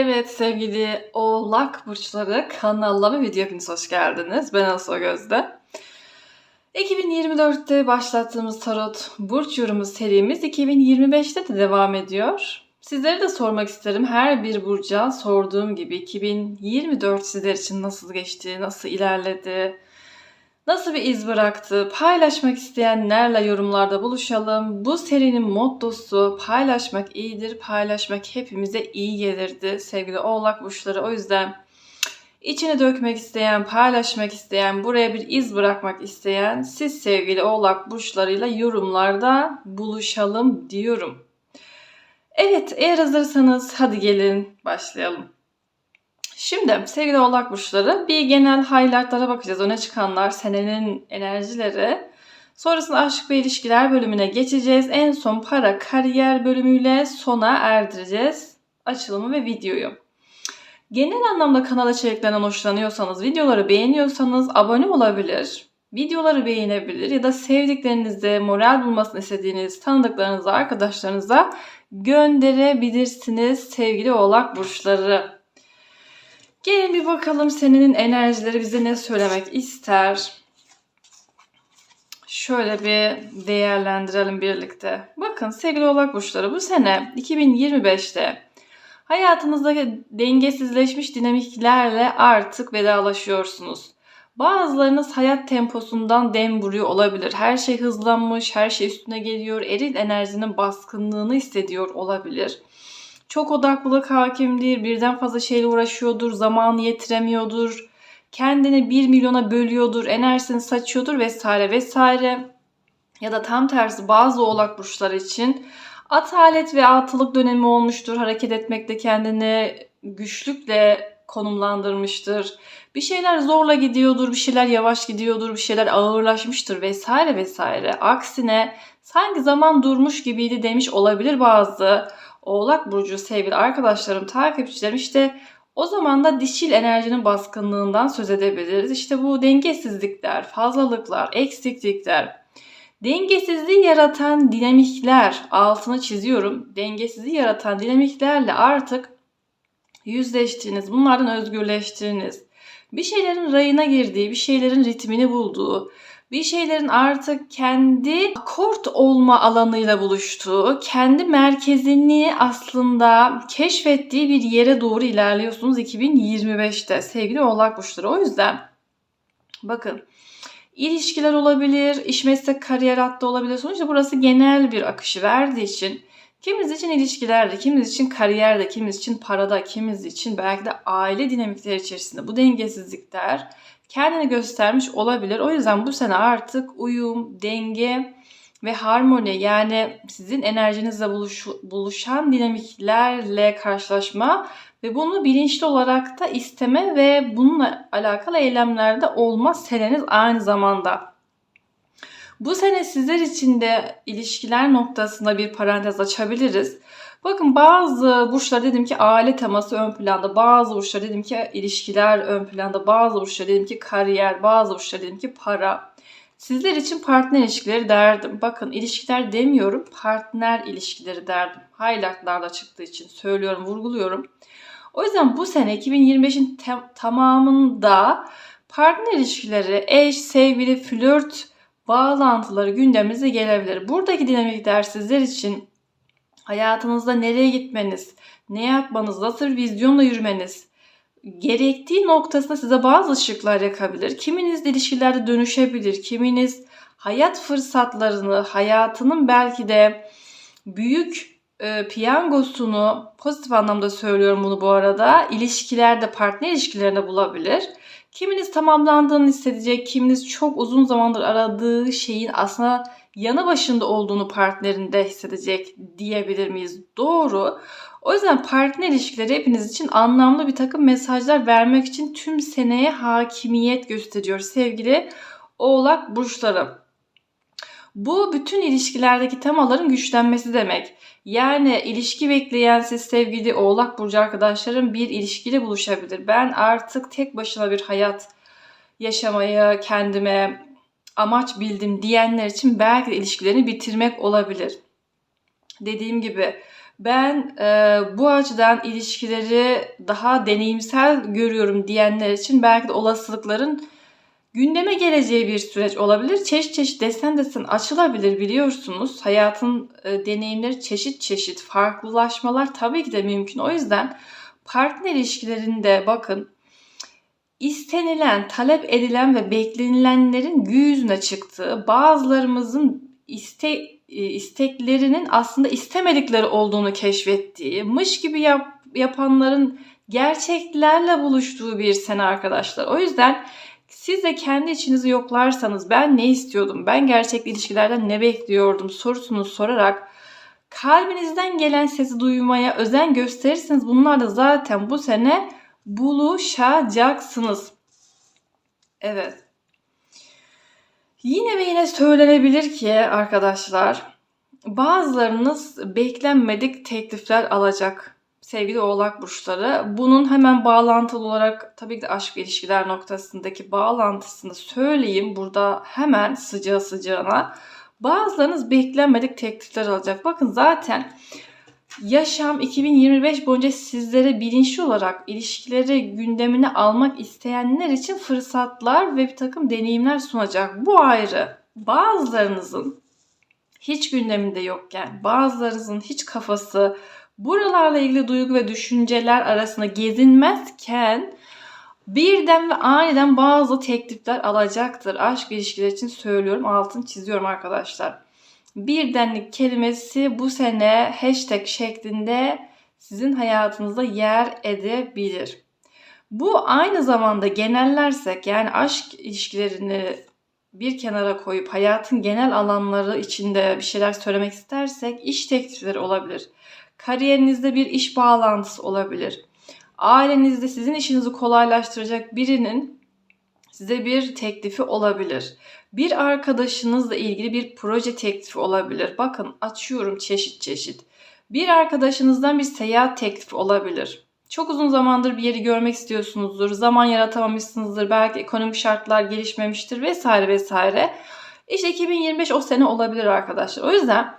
Evet sevgili oğlak burçları kanalıma ve video hepiniz hoş geldiniz. Ben Aso Gözde. 2024'te başlattığımız tarot burç yorumu serimiz 2025'te de devam ediyor. Sizlere de sormak isterim. Her bir burca sorduğum gibi 2024 sizler için nasıl geçti, nasıl ilerledi, nasıl bir iz bıraktı, paylaşmak isteyenlerle yorumlarda buluşalım. Bu serinin mottosu paylaşmak iyidir, paylaşmak hepimize iyi gelirdi sevgili oğlak burçları. O yüzden içini dökmek isteyen, paylaşmak isteyen, buraya bir iz bırakmak isteyen siz sevgili oğlak burçlarıyla yorumlarda buluşalım diyorum. Evet eğer hazırsanız hadi gelin başlayalım. Şimdi sevgili oğlak burçları bir genel highlightlara bakacağız. Öne çıkanlar, senenin enerjileri. Sonrasında aşk ve ilişkiler bölümüne geçeceğiz. En son para, kariyer bölümüyle sona erdireceğiz açılımı ve videoyu. Genel anlamda kanal içeriklerinden hoşlanıyorsanız, videoları beğeniyorsanız abone olabilir, videoları beğenebilir ya da sevdiklerinizde moral bulmasını istediğiniz tanıdıklarınıza, arkadaşlarınıza gönderebilirsiniz sevgili oğlak burçları. Gelin bir bakalım senenin enerjileri bize ne söylemek ister. Şöyle bir değerlendirelim birlikte. Bakın sevgili oğlak burçları bu sene 2025'te hayatınızdaki dengesizleşmiş dinamiklerle artık vedalaşıyorsunuz. Bazılarınız hayat temposundan dem vuruyor olabilir. Her şey hızlanmış, her şey üstüne geliyor. Eril enerjinin baskınlığını hissediyor olabilir. Çok odaklılık hakimdir, birden fazla şeyle uğraşıyordur, zamanı yetiremiyordur, kendini bir milyona bölüyordur, enerjisini saçıyordur vesaire vesaire. Ya da tam tersi bazı oğlak burçları için atalet ve atılık dönemi olmuştur. Hareket etmekte kendini güçlükle konumlandırmıştır. Bir şeyler zorla gidiyordur, bir şeyler yavaş gidiyordur, bir şeyler ağırlaşmıştır vesaire vesaire. Aksine sanki zaman durmuş gibiydi demiş olabilir bazı Oğlak Burcu sevgili arkadaşlarım, takipçilerim işte o zaman da dişil enerjinin baskınlığından söz edebiliriz. İşte bu dengesizlikler, fazlalıklar, eksiklikler, dengesizliği yaratan dinamikler, altını çiziyorum. Dengesizliği yaratan dinamiklerle artık yüzleştiğiniz, bunlardan özgürleştiğiniz, bir şeylerin rayına girdiği, bir şeylerin ritmini bulduğu, bir şeylerin artık kendi akort olma alanıyla buluştuğu, kendi merkezini aslında keşfettiği bir yere doğru ilerliyorsunuz 2025'te sevgili oğlak burçları. O yüzden bakın ilişkiler olabilir, iş meslek kariyer hattı olabilir. Sonuçta burası genel bir akışı verdiği için Kimimiz için ilişkilerde, kimimiz için kariyerde, kimimiz için parada, kimimiz için belki de aile dinamikleri içerisinde bu dengesizlikler kendini göstermiş olabilir. O yüzden bu sene artık uyum, denge ve harmoni yani sizin enerjinizle buluş, buluşan dinamiklerle karşılaşma ve bunu bilinçli olarak da isteme ve bununla alakalı eylemlerde olma seneniz aynı zamanda. Bu sene sizler için de ilişkiler noktasında bir parantez açabiliriz. Bakın bazı burçlar dedim ki aile teması ön planda, bazı burçlar dedim ki ilişkiler ön planda, bazı burçlar dedim ki kariyer, bazı burçlar dedim ki para. Sizler için partner ilişkileri derdim. Bakın ilişkiler demiyorum, partner ilişkileri derdim. Highlightlarda çıktığı için söylüyorum, vurguluyorum. O yüzden bu sene 2025'in te- tamamında partner ilişkileri, eş, sevgili, flört bağlantıları gündemimize gelebilir. Buradaki dinamikler sizler için hayatınızda nereye gitmeniz, ne yapmanız, nasıl bir vizyonla yürümeniz gerektiği noktasında size bazı ışıklar yakabilir. Kiminiz ilişkilerde dönüşebilir, kiminiz hayat fırsatlarını, hayatının belki de büyük e, piyangosunu pozitif anlamda söylüyorum bunu bu arada ilişkilerde partner ilişkilerinde bulabilir. Kiminiz tamamlandığını hissedecek, kiminiz çok uzun zamandır aradığı şeyin aslında yanı başında olduğunu partnerinde hissedecek diyebilir miyiz? Doğru. O yüzden partner ilişkileri hepiniz için anlamlı bir takım mesajlar vermek için tüm seneye hakimiyet gösteriyor sevgili oğlak burçları. Bu bütün ilişkilerdeki temaların güçlenmesi demek. Yani ilişki bekleyen siz sevgili oğlak burcu arkadaşlarım bir ilişkiyle buluşabilir. Ben artık tek başına bir hayat yaşamayı kendime amaç bildim diyenler için belki de ilişkilerini bitirmek olabilir. Dediğim gibi Ben e, bu açıdan ilişkileri daha deneyimsel görüyorum diyenler için belki de olasılıkların gündeme geleceği bir süreç olabilir. Çeşit çeşit desen desen açılabilir biliyorsunuz. Hayatın e, deneyimleri çeşit çeşit farklılaşmalar tabii ki de mümkün. O yüzden partner ilişkilerinde bakın istenilen, talep edilen ve beklenilenlerin yüzüne çıktığı, bazılarımızın iste, e, isteklerinin aslında istemedikleri olduğunu keşfettiği, mış gibi yap, yapanların gerçeklerle buluştuğu bir sene arkadaşlar. O yüzden siz de kendi içinizi yoklarsanız ben ne istiyordum, ben gerçek ilişkilerden ne bekliyordum sorusunu sorarak kalbinizden gelen sesi duymaya özen gösterirseniz bunlar da zaten bu sene buluşacaksınız. Evet. Yine ve yine söylenebilir ki arkadaşlar bazılarınız beklenmedik teklifler alacak sevgili oğlak burçları. Bunun hemen bağlantılı olarak tabii ki de aşk ilişkiler noktasındaki bağlantısını söyleyeyim burada hemen sıcağı sıcağına. Bazılarınız beklenmedik teklifler alacak. Bakın zaten Yaşam 2025 boyunca sizlere bilinçli olarak ilişkileri gündemine almak isteyenler için fırsatlar ve bir takım deneyimler sunacak. Bu ayrı. Bazılarınızın hiç gündeminde yokken, bazılarınızın hiç kafası buralarla ilgili duygu ve düşünceler arasında gezinmezken birden ve aniden bazı teklifler alacaktır. Aşk ilişkileri için söylüyorum, altını çiziyorum arkadaşlar birdenlik kelimesi bu sene hashtag şeklinde sizin hayatınızda yer edebilir. Bu aynı zamanda genellersek yani aşk ilişkilerini bir kenara koyup hayatın genel alanları içinde bir şeyler söylemek istersek iş teklifleri olabilir. Kariyerinizde bir iş bağlantısı olabilir. Ailenizde sizin işinizi kolaylaştıracak birinin size bir teklifi olabilir. Bir arkadaşınızla ilgili bir proje teklifi olabilir. Bakın açıyorum çeşit çeşit. Bir arkadaşınızdan bir seyahat teklifi olabilir. Çok uzun zamandır bir yeri görmek istiyorsunuzdur. Zaman yaratamamışsınızdır. Belki ekonomik şartlar gelişmemiştir vesaire vesaire. İşte 2025 o sene olabilir arkadaşlar. O yüzden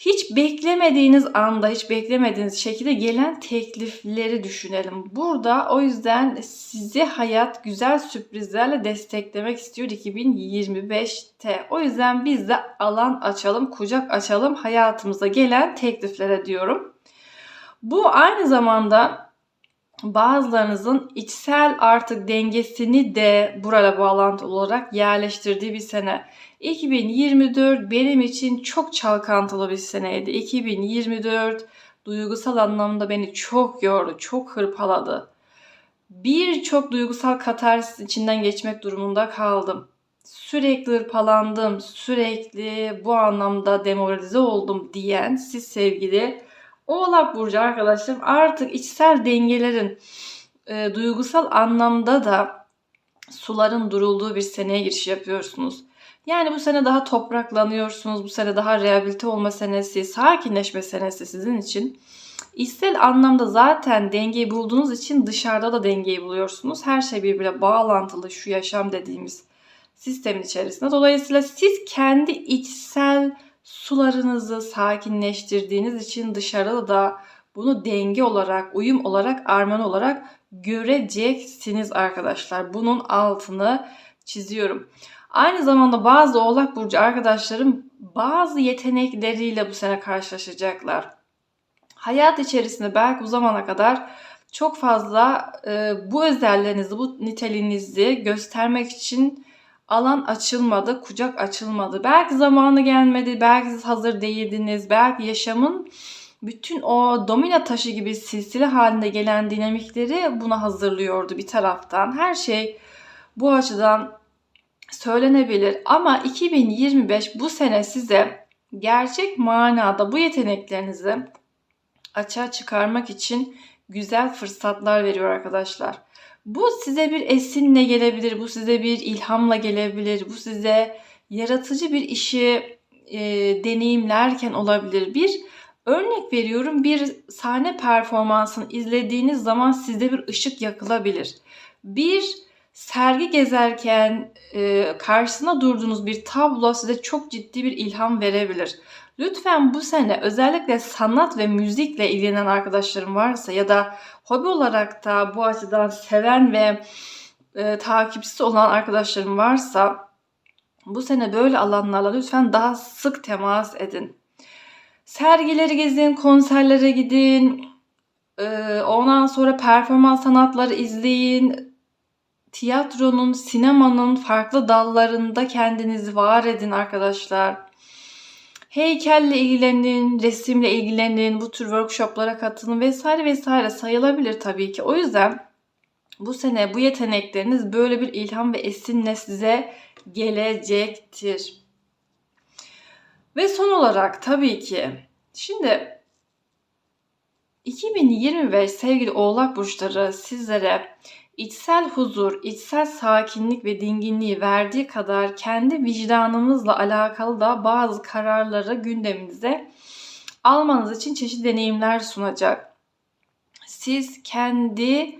hiç beklemediğiniz anda, hiç beklemediğiniz şekilde gelen teklifleri düşünelim. Burada o yüzden sizi hayat güzel sürprizlerle desteklemek istiyor 2025'te. O yüzden biz de alan açalım, kucak açalım hayatımıza gelen tekliflere diyorum. Bu aynı zamanda bazılarınızın içsel artık dengesini de buraya bağlantılı olarak yerleştirdiği bir sene. 2024 benim için çok çalkantılı bir seneydi. 2024 duygusal anlamda beni çok yordu, çok hırpaladı. Birçok duygusal katarsis içinden geçmek durumunda kaldım. Sürekli hırpalandım, sürekli bu anlamda demoralize oldum diyen siz sevgili Oğlak Burcu arkadaşlarım artık içsel dengelerin e, duygusal anlamda da suların durulduğu bir seneye giriş yapıyorsunuz. Yani bu sene daha topraklanıyorsunuz. Bu sene daha rehabilite olma senesi, sakinleşme senesi sizin için. İçsel anlamda zaten dengeyi bulduğunuz için dışarıda da dengeyi buluyorsunuz. Her şey birbirine bağlantılı şu yaşam dediğimiz sistemin içerisinde. Dolayısıyla siz kendi içsel sularınızı sakinleştirdiğiniz için dışarıda da bunu denge olarak, uyum olarak, armoni olarak göreceksiniz arkadaşlar. Bunun altını çiziyorum. Aynı zamanda bazı Oğlak Burcu arkadaşlarım bazı yetenekleriyle bu sene karşılaşacaklar. Hayat içerisinde belki bu zamana kadar çok fazla e, bu özelliğinizi, bu niteliğinizi göstermek için alan açılmadı, kucak açılmadı. Belki zamanı gelmedi, belki siz hazır değildiniz, belki yaşamın bütün o domino taşı gibi silsile halinde gelen dinamikleri buna hazırlıyordu bir taraftan. Her şey bu açıdan söylenebilir ama 2025 bu sene size gerçek manada bu yeteneklerinizi açığa çıkarmak için güzel fırsatlar veriyor arkadaşlar. Bu size bir esinle gelebilir, bu size bir ilhamla gelebilir, bu size yaratıcı bir işi e, deneyimlerken olabilir. Bir örnek veriyorum, bir sahne performansını izlediğiniz zaman sizde bir ışık yakılabilir. Bir sergi gezerken e, karşısına durduğunuz bir tablo size çok ciddi bir ilham verebilir. Lütfen bu sene özellikle sanat ve müzikle ilgilenen arkadaşlarım varsa ya da hobi olarak da bu açıdan seven ve e, takipçisi olan arkadaşlarım varsa bu sene böyle alanlarla lütfen daha sık temas edin. Sergileri gezin, konserlere gidin, e, ondan sonra performans sanatları izleyin, tiyatronun, sinemanın farklı dallarında kendinizi var edin arkadaşlar. Heykelle ilgilenin, resimle ilgilenin, bu tür workshoplara katılın vesaire vesaire sayılabilir tabii ki. O yüzden bu sene bu yetenekleriniz böyle bir ilham ve esinle size gelecektir. Ve son olarak tabii ki şimdi 2025 sevgili Oğlak burçları sizlere içsel huzur, içsel sakinlik ve dinginliği verdiği kadar kendi vicdanınızla alakalı da bazı kararları gündeminize almanız için çeşitli deneyimler sunacak. Siz kendi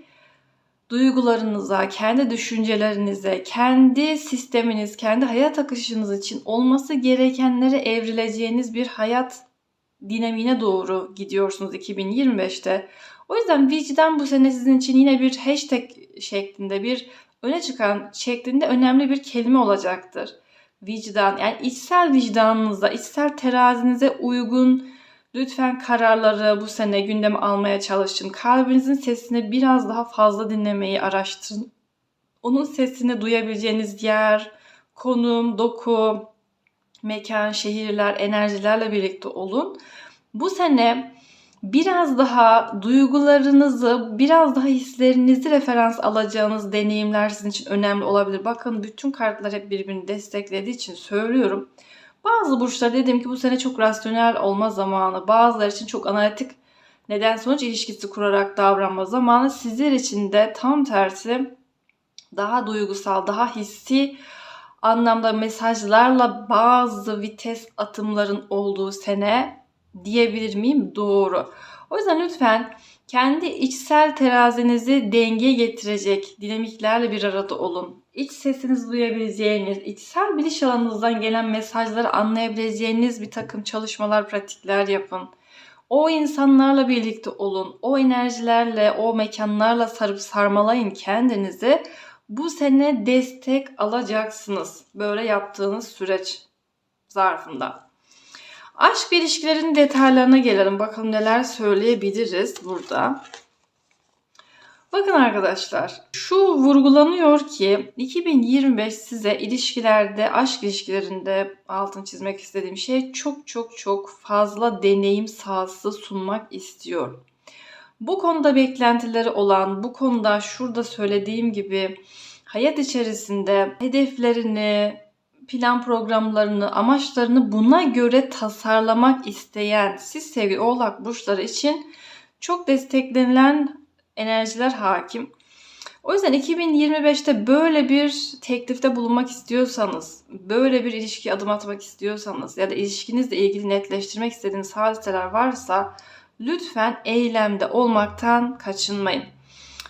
duygularınıza, kendi düşüncelerinize, kendi sisteminiz, kendi hayat akışınız için olması gerekenlere evrileceğiniz bir hayat dinamiğine doğru gidiyorsunuz 2025'te. O yüzden vicdan bu sene sizin için yine bir hashtag şeklinde bir öne çıkan şeklinde önemli bir kelime olacaktır. Vicdan yani içsel vicdanınıza, içsel terazinize uygun lütfen kararları bu sene gündeme almaya çalışın. Kalbinizin sesini biraz daha fazla dinlemeyi araştırın. Onun sesini duyabileceğiniz yer, konum, doku, mekan, şehirler, enerjilerle birlikte olun. Bu sene biraz daha duygularınızı, biraz daha hislerinizi referans alacağınız deneyimler sizin için önemli olabilir. Bakın bütün kartlar hep birbirini desteklediği için söylüyorum. Bazı burçlar dedim ki bu sene çok rasyonel olma zamanı. Bazıları için çok analitik neden sonuç ilişkisi kurarak davranma zamanı. Sizler için de tam tersi daha duygusal, daha hissi anlamda mesajlarla bazı vites atımların olduğu sene diyebilir miyim? Doğru. O yüzden lütfen kendi içsel terazinizi dengeye getirecek dinamiklerle bir arada olun. İç sesinizi duyabileceğiniz, içsel biliş alanınızdan gelen mesajları anlayabileceğiniz bir takım çalışmalar, pratikler yapın. O insanlarla birlikte olun. O enerjilerle, o mekanlarla sarıp sarmalayın kendinizi. Bu sene destek alacaksınız. Böyle yaptığınız süreç zarfında. Aşk ilişkilerin detaylarına gelelim. Bakalım neler söyleyebiliriz burada. Bakın arkadaşlar, şu vurgulanıyor ki 2025 size ilişkilerde, aşk ilişkilerinde altın çizmek istediğim şey çok çok çok fazla deneyim sahası sunmak istiyor. Bu konuda beklentileri olan, bu konuda şurada söylediğim gibi hayat içerisinde hedeflerini, plan programlarını, amaçlarını buna göre tasarlamak isteyen siz sevgili oğlak burçları için çok desteklenilen enerjiler hakim. O yüzden 2025'te böyle bir teklifte bulunmak istiyorsanız, böyle bir ilişki adım atmak istiyorsanız ya da ilişkinizle ilgili netleştirmek istediğiniz hadiseler varsa lütfen eylemde olmaktan kaçınmayın.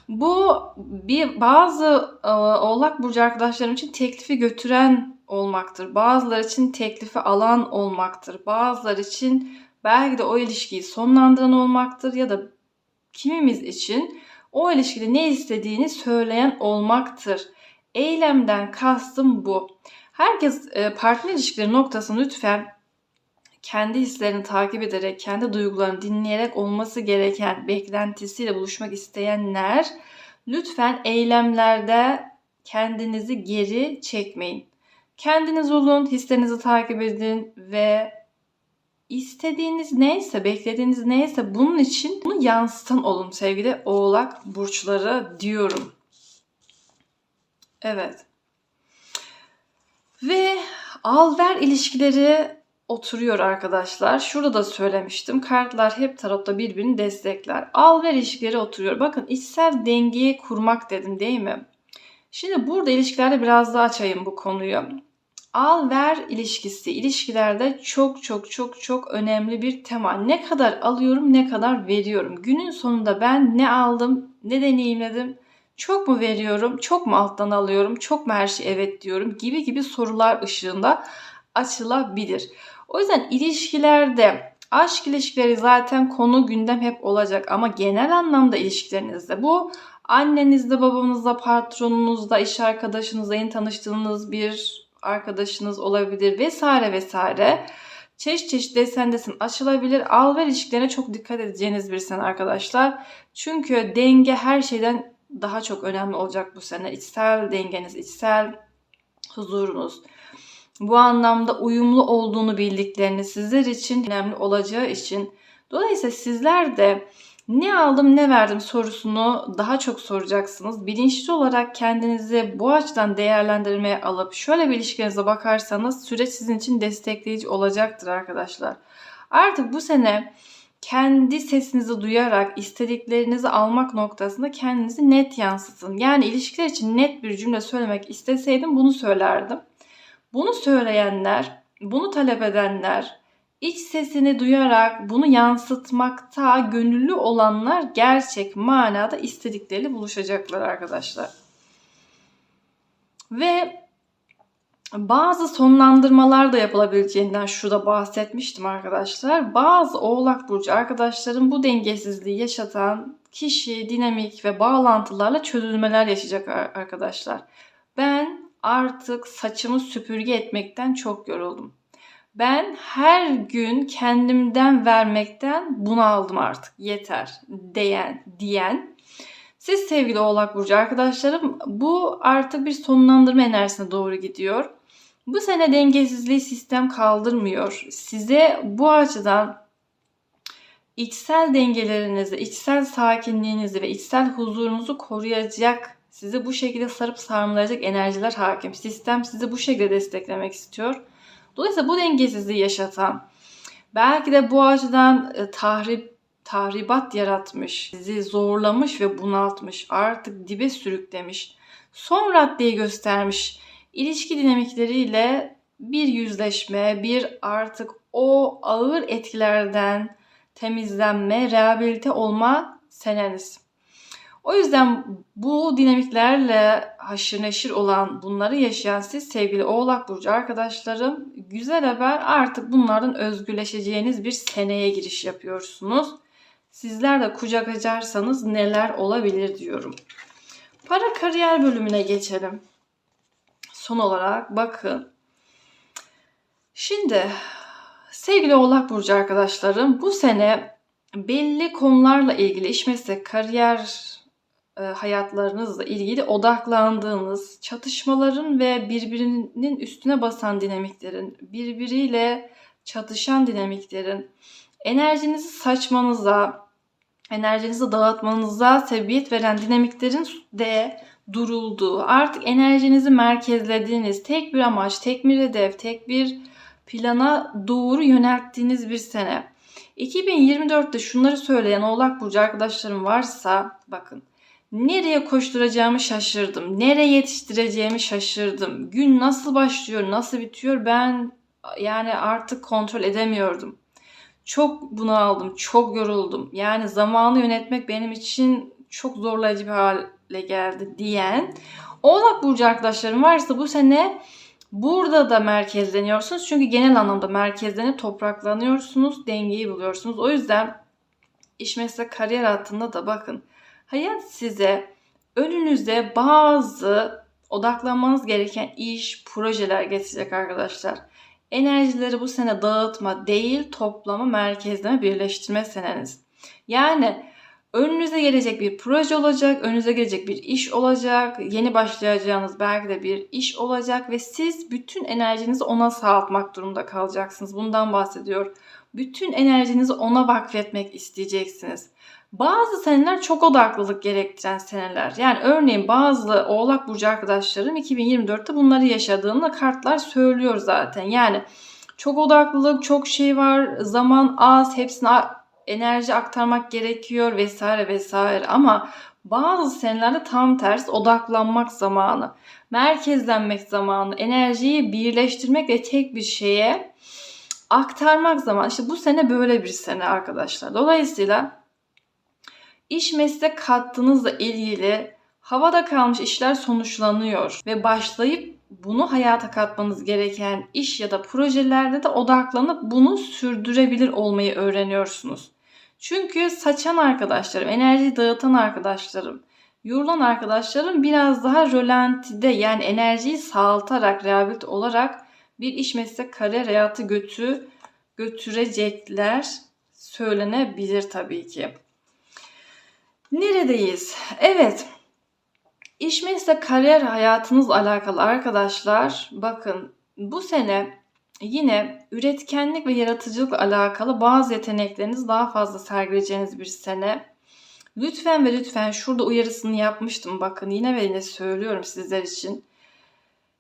Bu bir bazı e, Oğlak burcu arkadaşlarım için teklifi götüren olmaktır. Bazılar için teklifi alan olmaktır. Bazılar için belki de o ilişkiyi sonlandıran olmaktır ya da kimimiz için o ilişkide ne istediğini söyleyen olmaktır. Eylemden kastım bu. Herkes e, partner ilişkileri noktasını lütfen kendi hislerini takip ederek, kendi duygularını dinleyerek olması gereken beklentisiyle buluşmak isteyenler lütfen eylemlerde kendinizi geri çekmeyin. Kendiniz olun, hislerinizi takip edin ve istediğiniz neyse, beklediğiniz neyse bunun için bunu yansıtan olun sevgili oğlak burçları diyorum. Evet. Ve al ver ilişkileri oturuyor arkadaşlar. Şurada da söylemiştim. Kartlar hep tarotta birbirini destekler. Al ver ilişkileri oturuyor. Bakın içsel dengeyi kurmak dedim değil mi? Şimdi burada ilişkilerde biraz daha açayım bu konuyu al ver ilişkisi ilişkilerde çok çok çok çok önemli bir tema. Ne kadar alıyorum, ne kadar veriyorum. Günün sonunda ben ne aldım, ne deneyimledim, çok mu veriyorum, çok mu alttan alıyorum, çok mu her şey evet diyorum gibi gibi sorular ışığında açılabilir. O yüzden ilişkilerde aşk ilişkileri zaten konu gündem hep olacak ama genel anlamda ilişkilerinizde bu annenizle, babanızla, patronunuzla, iş arkadaşınızla, yeni tanıştığınız bir arkadaşınız olabilir vesaire vesaire. Çeşit çeşit desen desen açılabilir. Al ver ilişkilerine çok dikkat edeceğiniz bir sene arkadaşlar. Çünkü denge her şeyden daha çok önemli olacak bu sene. İçsel dengeniz, içsel huzurunuz. Bu anlamda uyumlu olduğunu bildikleriniz sizler için önemli olacağı için. Dolayısıyla sizler de ne aldım ne verdim sorusunu daha çok soracaksınız. Bilinçli olarak kendinizi bu açıdan değerlendirmeye alıp şöyle bir ilişkinize bakarsanız süreç sizin için destekleyici olacaktır arkadaşlar. Artık bu sene kendi sesinizi duyarak istediklerinizi almak noktasında kendinizi net yansıtın. Yani ilişkiler için net bir cümle söylemek isteseydim bunu söylerdim. Bunu söyleyenler, bunu talep edenler, iç sesini duyarak bunu yansıtmakta gönüllü olanlar gerçek manada istedikleriyle buluşacaklar arkadaşlar. Ve bazı sonlandırmalar da yapılabileceğinden şurada bahsetmiştim arkadaşlar. Bazı Oğlak Burcu arkadaşlarım bu dengesizliği yaşatan kişi, dinamik ve bağlantılarla çözülmeler yaşayacak arkadaşlar. Ben artık saçımı süpürge etmekten çok yoruldum. Ben her gün kendimden vermekten bunaldım artık. Yeter diyen, diyen. Siz sevgili Oğlak Burcu arkadaşlarım bu artık bir sonlandırma enerjisine doğru gidiyor. Bu sene dengesizliği sistem kaldırmıyor. Size bu açıdan içsel dengelerinizi, içsel sakinliğinizi ve içsel huzurunuzu koruyacak, sizi bu şekilde sarıp sarmalayacak enerjiler hakim. Sistem sizi bu şekilde desteklemek istiyor. Dolayısıyla bu dengesizliği yaşatan, belki de bu açıdan e, tahrip tahribat yaratmış, sizi zorlamış ve bunaltmış, artık dibe sürüklemiş, son raddeyi göstermiş ilişki dinamikleriyle bir yüzleşme, bir artık o ağır etkilerden temizlenme, rehabilite olma seneniz. O yüzden bu dinamiklerle haşır neşir olan bunları yaşayan siz sevgili Oğlak Burcu arkadaşlarım güzel haber artık bunlardan özgürleşeceğiniz bir seneye giriş yapıyorsunuz. Sizler de kucak açarsanız neler olabilir diyorum. Para kariyer bölümüne geçelim. Son olarak bakın. Şimdi sevgili Oğlak Burcu arkadaşlarım bu sene belli konularla ilgili iş meslek, kariyer e, hayatlarınızla ilgili odaklandığınız çatışmaların ve birbirinin üstüne basan dinamiklerin, birbiriyle çatışan dinamiklerin enerjinizi saçmanıza, enerjinizi dağıtmanıza sebebiyet veren dinamiklerin de durulduğu, artık enerjinizi merkezlediğiniz, tek bir amaç, tek bir hedef, tek bir plana doğru yönelttiğiniz bir sene. 2024'te şunları söyleyen Oğlak Burcu arkadaşlarım varsa bakın nereye koşturacağımı şaşırdım. Nereye yetiştireceğimi şaşırdım. Gün nasıl başlıyor, nasıl bitiyor ben yani artık kontrol edemiyordum. Çok bunaldım, çok yoruldum. Yani zamanı yönetmek benim için çok zorlayıcı bir hale geldi diyen Oğlak Burcu arkadaşlarım varsa bu sene burada da merkezleniyorsunuz. Çünkü genel anlamda merkezlenip topraklanıyorsunuz, dengeyi buluyorsunuz. O yüzden iş meslek kariyer hattında da bakın Hayat size önünüzde bazı odaklanmanız gereken iş, projeler getirecek arkadaşlar. Enerjileri bu sene dağıtma değil, toplama, merkezleme, birleştirme seneniz. Yani önünüze gelecek bir proje olacak, önünüze gelecek bir iş olacak, yeni başlayacağınız belki de bir iş olacak ve siz bütün enerjinizi ona sağlatmak durumunda kalacaksınız. Bundan bahsediyor. Bütün enerjinizi ona vakfetmek isteyeceksiniz. Bazı seneler çok odaklılık gerektiren seneler. Yani örneğin bazı Oğlak Burcu arkadaşlarım 2024'te bunları yaşadığını kartlar söylüyor zaten. Yani çok odaklılık, çok şey var, zaman az, hepsine enerji aktarmak gerekiyor vesaire vesaire. Ama bazı senelerde tam tersi odaklanmak zamanı, merkezlenmek zamanı, enerjiyi birleştirmek ve tek bir şeye aktarmak zamanı. İşte bu sene böyle bir sene arkadaşlar. Dolayısıyla İş meslek hattınızla ilgili havada kalmış işler sonuçlanıyor ve başlayıp bunu hayata katmanız gereken iş ya da projelerde de odaklanıp bunu sürdürebilir olmayı öğreniyorsunuz. Çünkü saçan arkadaşlarım, enerji dağıtan arkadaşlarım, yorulan arkadaşlarım biraz daha rölantide yani enerjiyi sağaltarak, rehabilite olarak bir iş meslek kariyer hayatı götü götürecekler söylenebilir tabii ki. Neredeyiz? Evet. İş meslek kariyer hayatınızla alakalı arkadaşlar bakın bu sene yine üretkenlik ve yaratıcılıkla alakalı bazı yetenekleriniz daha fazla sergileyeceğiniz bir sene. Lütfen ve lütfen şurada uyarısını yapmıştım bakın yine ve yine söylüyorum sizler için.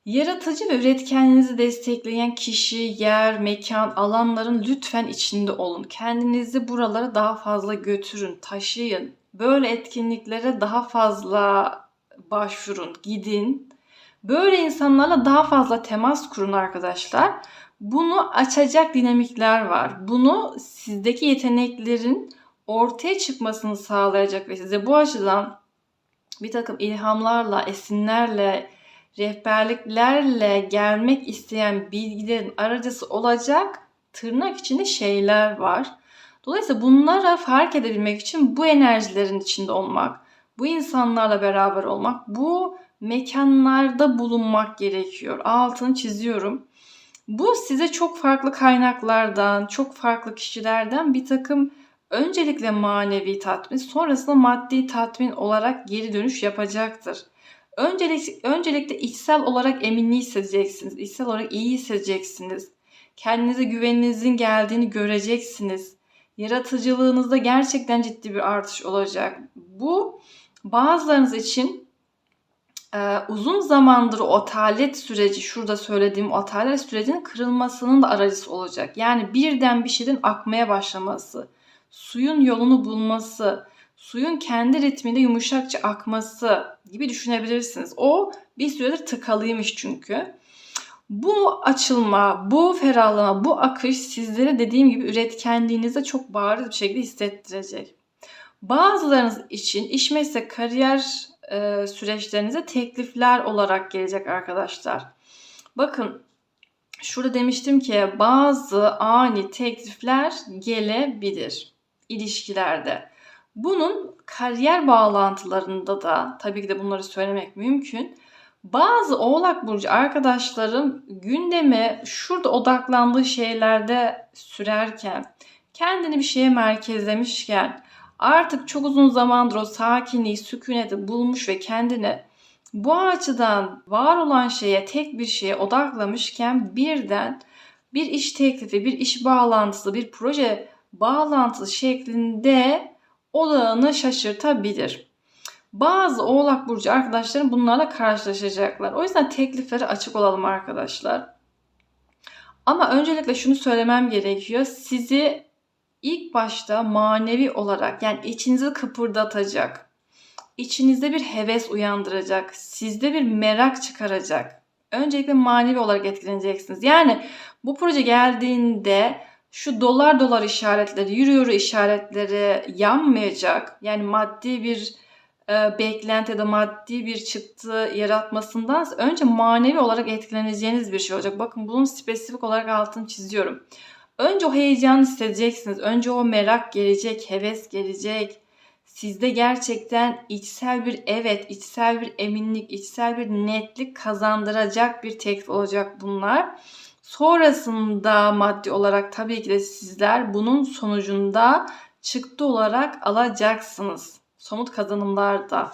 Yaratıcı ve üretkenliğinizi destekleyen kişi, yer, mekan, alanların lütfen içinde olun. Kendinizi buralara daha fazla götürün, taşıyın. Böyle etkinliklere daha fazla başvurun, gidin. Böyle insanlarla daha fazla temas kurun arkadaşlar. Bunu açacak dinamikler var. Bunu sizdeki yeteneklerin ortaya çıkmasını sağlayacak ve size bu açıdan bir takım ilhamlarla, esinlerle, rehberliklerle gelmek isteyen bilgilerin aracısı olacak tırnak içinde şeyler var. Dolayısıyla bunlara fark edebilmek için bu enerjilerin içinde olmak, bu insanlarla beraber olmak, bu mekanlarda bulunmak gerekiyor. Altını çiziyorum. Bu size çok farklı kaynaklardan, çok farklı kişilerden bir takım öncelikle manevi tatmin, sonrasında maddi tatmin olarak geri dönüş yapacaktır. Öncelik, öncelikle içsel olarak eminliği hissedeceksiniz. İçsel olarak iyi hissedeceksiniz. Kendinize güveninizin geldiğini göreceksiniz. Yaratıcılığınızda gerçekten ciddi bir artış olacak. Bu bazılarınız için e, uzun zamandır o atalet süreci, şurada söylediğim o atalet sürecinin kırılmasının da aracısı olacak. Yani birden bir şeyin akmaya başlaması, suyun yolunu bulması, suyun kendi ritminde yumuşakça akması gibi düşünebilirsiniz. O bir süredir tıkalıymış çünkü. Bu açılma, bu ferahlama, bu akış sizlere dediğim gibi üretkenliğinizde çok bariz bir şekilde hissettirecek. Bazılarınız için iş meslek kariyer e, süreçlerinize teklifler olarak gelecek arkadaşlar. Bakın şurada demiştim ki bazı ani teklifler gelebilir ilişkilerde. Bunun kariyer bağlantılarında da tabii ki de bunları söylemek mümkün. Bazı Oğlak Burcu arkadaşlarım gündeme şurada odaklandığı şeylerde sürerken, kendini bir şeye merkezlemişken, artık çok uzun zamandır o sakinliği, sükuneti bulmuş ve kendini bu açıdan var olan şeye, tek bir şeye odaklamışken birden bir iş teklifi, bir iş bağlantısı, bir proje bağlantısı şeklinde odağını şaşırtabilir. Bazı Oğlak Burcu arkadaşlarım bunlarla karşılaşacaklar. O yüzden tekliflere açık olalım arkadaşlar. Ama öncelikle şunu söylemem gerekiyor. Sizi ilk başta manevi olarak yani içinizi kıpırdatacak, içinizde bir heves uyandıracak, sizde bir merak çıkaracak. Öncelikle manevi olarak etkileneceksiniz. Yani bu proje geldiğinde şu dolar dolar işaretleri, euro euro işaretleri yanmayacak. Yani maddi bir beklenti ya da maddi bir çıktı yaratmasından önce manevi olarak etkileneceğiniz bir şey olacak. Bakın bunun spesifik olarak altını çiziyorum. Önce o heyecanı hissedeceksiniz. Önce o merak gelecek, heves gelecek. Sizde gerçekten içsel bir evet, içsel bir eminlik, içsel bir netlik kazandıracak bir teklif olacak bunlar. Sonrasında maddi olarak tabii ki de sizler bunun sonucunda çıktı olarak alacaksınız. Somut kazanımlar da.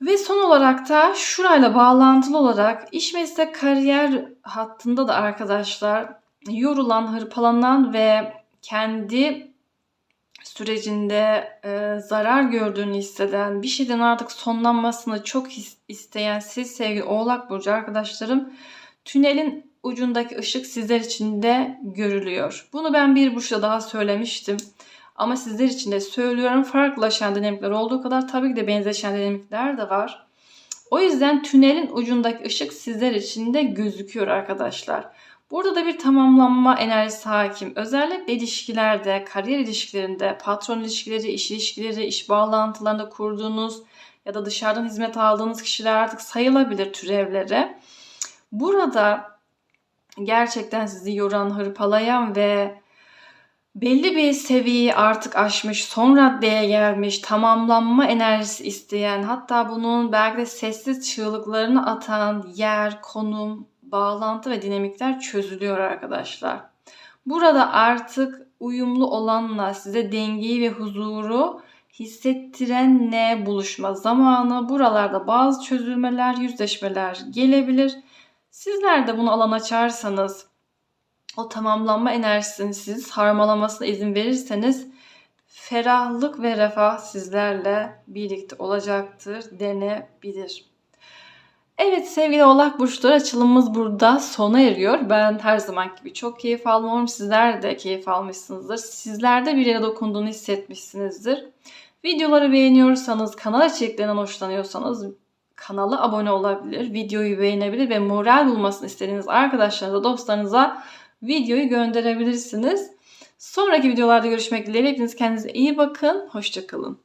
Ve son olarak da şurayla bağlantılı olarak iş meslek kariyer hattında da arkadaşlar yorulan, hırpalanan ve kendi sürecinde e, zarar gördüğünü hisseden, bir şeyden artık sonlanmasını çok isteyen siz sevgili Oğlak Burcu arkadaşlarım, tünelin ucundaki ışık sizler için de görülüyor. Bunu ben bir burçta daha söylemiştim. Ama sizler için de söylüyorum farklılaşan dinamikler olduğu kadar tabii ki de benzeşen dinamikler de var. O yüzden tünelin ucundaki ışık sizler için de gözüküyor arkadaşlar. Burada da bir tamamlanma enerjisi hakim. Özellikle ilişkilerde, kariyer ilişkilerinde, patron ilişkileri, iş ilişkileri, iş bağlantılarında kurduğunuz ya da dışarıdan hizmet aldığınız kişiler artık sayılabilir türevleri. Burada gerçekten sizi yoran, hırpalayan ve belli bir seviyeyi artık aşmış, son raddeye gelmiş, tamamlanma enerjisi isteyen, hatta bunun belki de sessiz çığlıklarını atan yer, konum, bağlantı ve dinamikler çözülüyor arkadaşlar. Burada artık uyumlu olanla size dengeyi ve huzuru hissettirenle buluşma zamanı. Buralarda bazı çözülmeler, yüzleşmeler gelebilir. Sizler de bunu alan açarsanız, o tamamlanma enerjisini siz harmalamasına izin verirseniz ferahlık ve refah sizlerle birlikte olacaktır denebilir. Evet sevgili oğlak burçları açılımımız burada sona eriyor. Ben her zaman gibi çok keyif aldım. Sizler de keyif almışsınızdır. Sizler de bir yere dokunduğunu hissetmişsinizdir. Videoları beğeniyorsanız, kanal içeriklerinden hoşlanıyorsanız kanala abone olabilir, videoyu beğenebilir ve moral bulmasını istediğiniz arkadaşlarınıza, dostlarınıza videoyu gönderebilirsiniz. Sonraki videolarda görüşmek dileğiyle hepiniz kendinize iyi bakın. Hoşçakalın.